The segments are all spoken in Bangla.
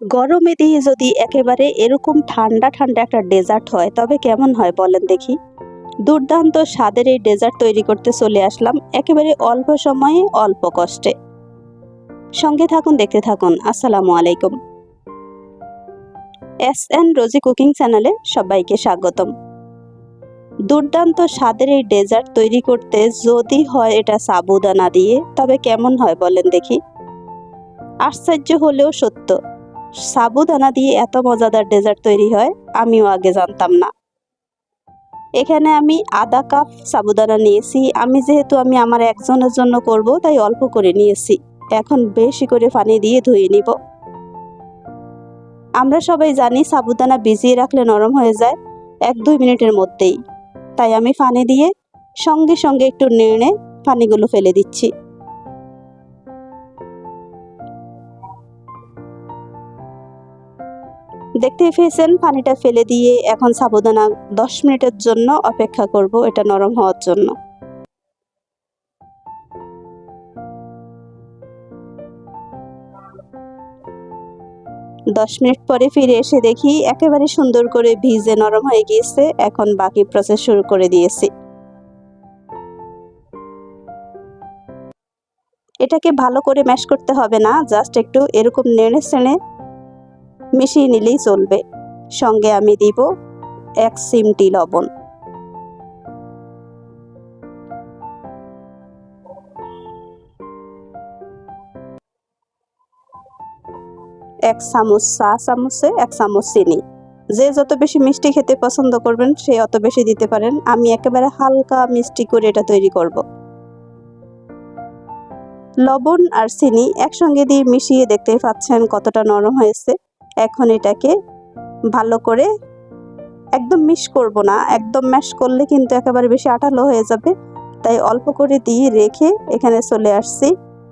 গরমে দিয়ে যদি একেবারে এরকম ঠান্ডা ঠান্ডা একটা ডেজার্ট হয়, তবে কেমন হয় বলেন দেখি? দুর্দান্ত স্বাদের এই ডেজার্ট তৈরি করতে চলে আসলাম একেবারে অল্প সময়ে, অল্প কষ্টে। সঙ্গে থাকুন, দেখতে থাকুন। আসসালামু আলাইকুম। এস এন রোজি কুকিং চ্যানেলে সবাইকে স্বাগতম। দুর্দান্ত স্বাদের এই ডেজার্ট তৈরি করতে যদি হয় এটা সাবুদানা দিয়ে, তবে কেমন হয় বলেন দেখি? আশ্চর্য হলেও সত্য। সাবুদানা দিয়ে এত মজাদার ডেজার্ট তৈরি হয়, আমিও আগে জানতাম না। এখানে আমি আধা কাপ সাবুদানা নিয়েছি। আমি যেহেতু আমি আমার একজনের জন্য করব, তাই অল্প করে নিয়েছি। এখন বেশি করে পানি দিয়ে ধুয়ে নিব। আমরা সবাই জানি সাবুদানা ভিজিয়ে রাখলে নরম হয়ে যায়, এক দুই মিনিটের মধ্যেই। তাই আমি পানি দিয়ে সঙ্গে সঙ্গে একটু নেড়ে পানিগুলো ফেলে দিচ্ছি। দেখতেই পেয়েছেন, পানিটা ফেলে দিয়ে এখন সাবুদানা দশ মিনিটের জন্য অপেক্ষা করব, এটা নরম হওয়ার জন্য। দশ মিনিট পরে ফিরে এসে দেখি একেবারে সুন্দর করে ভিজে নরম হয়ে গিয়েছে, এখন বাকি প্রসেস শুরু করে দিয়েছি। এটাকে ভালো করে ম্যাশ করতে হবে না জাস্ট একটু এরকম নেড়ে চেড়ে মিশিয়ে নিলেই চলবে। সঙ্গে আমি দিব এক সিমটি লবণ। এক চামচ চা চামচে এক চামচ চিনি। যে যত বেশি মিষ্টি খেতে পছন্দ করবেন, সে অত বেশি দিতে পারেন। আমি একেবারে হালকা মিষ্টি করে এটা তৈরি করব। লবণ আর চিনি একসঙ্গে দিয়ে মিশিয়ে দেখতে পাচ্ছেন কতটা নরম হয়েছে। এখন এটাকে ভালো করে একদম মিশ করব না, একদম ম্যাশ করলে কিন্তু একেবারে বেশি আঠালো হয়ে যাবে। তাই অল্প করে দিয়ে রেখে এখানে চলে আসছি,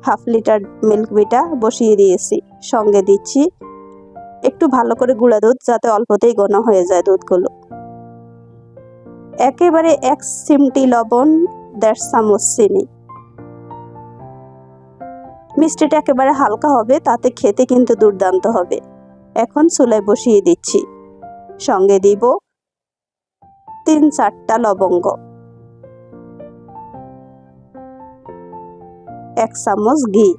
হাফ লিটার মিল্ক বিটা বসিয়ে দিয়েছি, সঙ্গে দিচ্ছি একটু ভালো করে গুঁড়া দুধ যাতে অল্পতেই ঘন হয়ে যায় দুধগুলো। একেবারে এক সিমটি লবণ, দেড় চামচ চিনি। মিষ্টিটা একেবারে হালকা হবে, তাতে খেতে কিন্তু দুর্দান্ত হবে। এখন চুলায় বসিয়ে দিচ্ছি। সঙ্গে দিব তিন চারটা লবঙ্গ। এক চামচ ঘি।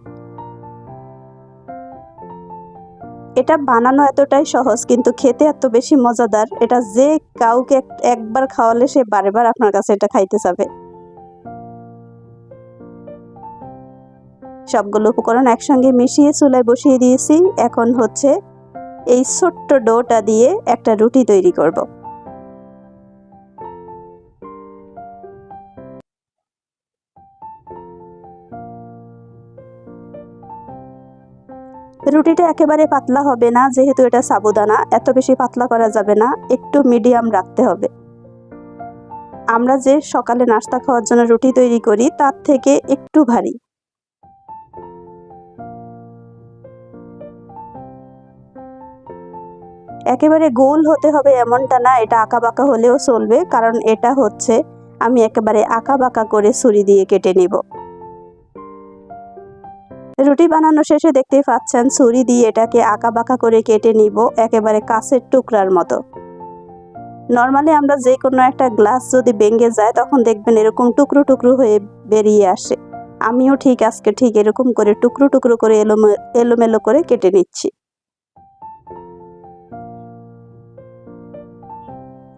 এটা বানানো এতটাই সহজ, কিন্তু খেতে এত বেশি মজাদার, এটা যে কাউকে একবার খাওয়ালে সে বারেবার আপনার কাছে এটা খাইতে যাবে। সবগুলো উপকরণ একসঙ্গে মিশিয়ে চুলায় বসিয়ে দিয়েছি। এখন হচ্ছে এই ছোট্ট ডোটা দিয়ে একটা রুটি তৈরি করব। রুটিটা একেবারে পাতলা হবে না, যেহেতু এটা সাবুদানা, এত বেশি পাতলা করা যাবে না, একটু মিডিয়াম রাখতে হবে। আমরা যে সকালে নাস্তা খাওয়ার জন্য রুটি তৈরি করি, তার থেকে একটু ভারী। একেবারে গোল হতে হবে এমনটা না, এটা আঁকা বাঁকা হলেও চলবে, কারণ এটা হচ্ছে আমি একেবারে আঁকা বাঁকা করে ছুরি দিয়ে কেটে নিব। রুটি বানানো শেষে দেখতেই পাচ্ছেন ছুরি দিয়ে এটাকে আঁকা বাঁকা করে কেটে নিব একেবারে কাছের টুকরার মতো। নর্মালি আমরা যে কোনো একটা গ্লাস যদি ভেঙে যায়, তখন দেখবেন এরকম টুকরো টুকরো হয়ে বেরিয়ে আসে। আমিও ঠিক আজকে ঠিক এরকম করে টুকরো টুকরো করে এলোমে, এলোমেলো করে কেটে নিচ্ছি।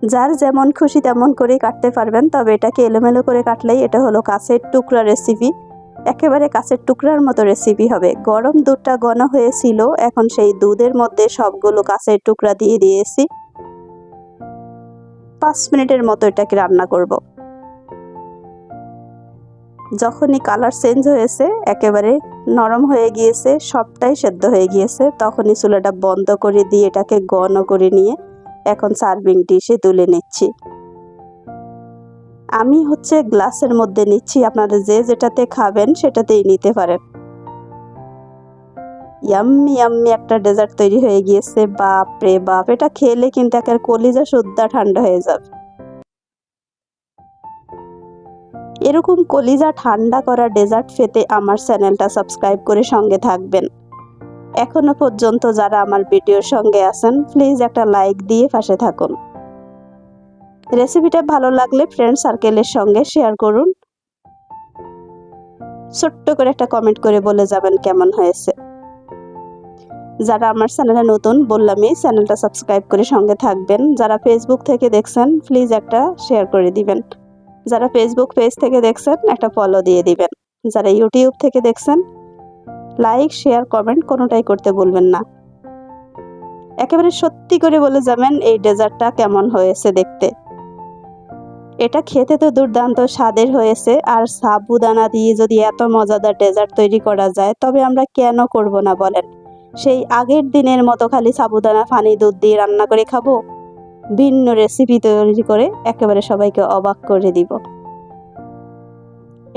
যার যেমন খুশি তেমন করে কাটতে পারবেন, তবে এটাকে এলোমেলো করে কাটলেই এটা হলো কাছের টুকরা রেসিপি একেবারে কাছের টুকরার মতো রেসিপি হবে। গরম দুধটা ঘন হয়েছিল, এখন সেই দুধের মধ্যে সবগুলো কাছের টুকরা দিয়ে দিয়েছি। পাঁচ মিনিটের মতো এটাকে রান্না করব। যখনই কালার চেঞ্জ হয়েছে, একেবারে নরম হয়ে গিয়েছে, সবটাই সেদ্ধ হয়ে গিয়েছে, তখনই চুলাটা বন্ধ করে দিয়ে এটাকে ঘন করে নিয়ে এখন সার্ভিং ডিশে তুলে নিচ্ছি। আমি হচ্ছে গ্লাসের মধ্যে নিচ্ছি, আপনারা যে যেটাতে খাবেন সেটাতেই নিতে পারেন। ইয়াম্মি ইয়াম্মি একটা ডেজার্ট তৈরি হয়ে গিয়েছে, বাপ রে বাপ, এটা খেলে কিন্তু একের কলিজা সুদ্ধা ঠান্ডা হয়ে যাবে। এরকম কলিজা ঠান্ডা করা ডেজার্ট পেতে আমার চ্যানেলটা সাবস্ক্রাইব করে সঙ্গে থাকবেন। এখনও পর্যন্ত যারা আমার ভিডিওর সঙ্গে আছেন প্লিজ একটা লাইক দিয়ে পাশে থাকুন। রেসিপিটা ভালো লাগলে ফ্রেন্ড সার্কেলের সঙ্গে শেয়ার করুন। ছোট্ট করে একটা কমেন্ট করে বলে যাবেন কেমন হয়েছে। যারা আমার চ্যানেলে নতুন বললামই চ্যানেলটা সাবস্ক্রাইব করে সঙ্গে থাকবেন। যারা ফেসবুক থেকে দেখছেন প্লিজ একটা শেয়ার করে দিবেন। যারা ফেসবুক পেজ থেকে দেখছেন, একটা ফলো দিয়ে দিবেন। যারা ইউটিউব থেকে দেখছেন লাইক শেয়ার কমেন্ট কোনোটাই করতে বলবেন না। একেবারে সত্যি করে বলে যাবেন, এই ডেজার্টটা কেমন হয়েছে দেখতে। এটা খেতে তো দুর্দান্ত স্বাদের হয়েছে, আর সাবুদানা দিয়ে যদি এত মজাদার ডেজার্ট তৈরি করা যায়, তবে আমরা কেন করব না বলেন? সেই আগের দিনের মতো খালি সাবুদানা, ফানি দুধ দিয়ে রান্না করে খাব? ভিন্ন রেসিপি তৈরি করে একেবারে সবাইকে অবাক করে দিব।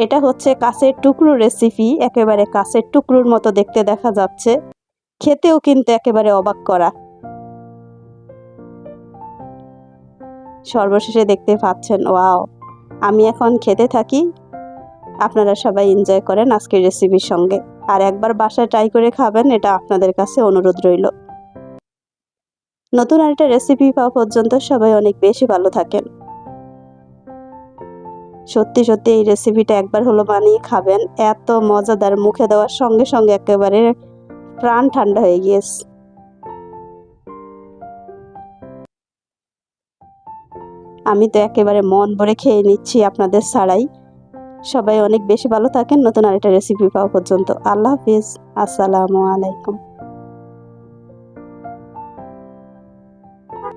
এটা হচ্ছে কাছের টুকরো রেসিপি একেবারে কাছের টুকরোর মতো দেখতে দেখা যাচ্ছে। খেতেও কিন্তু একেবারে অবাক করা। সর্বশেষে দেখতে পাচ্ছেন, ওয়াও, আমি এখন খেতে থাকি। আপনারা সবাই এনজয় করেন আজকের রেসিপির সঙ্গে। আর একবার বাসায় ট্রাই করে খাবেন, এটা আপনাদের কাছে অনুরোধ রইল। নতুন আরেকটা রেসিপি পাওয়া পর্যন্ত সবাই অনেক বেশি ভালো থাকেন। সত্যি সত্যি এই রেসিপিটা একবার হলো বানিয়ে খাবেন। এত মজাদার, মুখে দেওয়ার সঙ্গে সঙ্গে একেবারে প্রাণ ঠান্ডা হয়ে গিয়েছে। আমি তো একেবারে মন ভরে খেয়ে নিচ্ছি আপনাদের ছাড়াই। সবাই অনেক বেশি ভালো থাকেন। নতুন আরেকটা রেসিপি পাওয়া পর্যন্ত। আল্লাহ হাফিজ। আসসালামু আলাইকুম।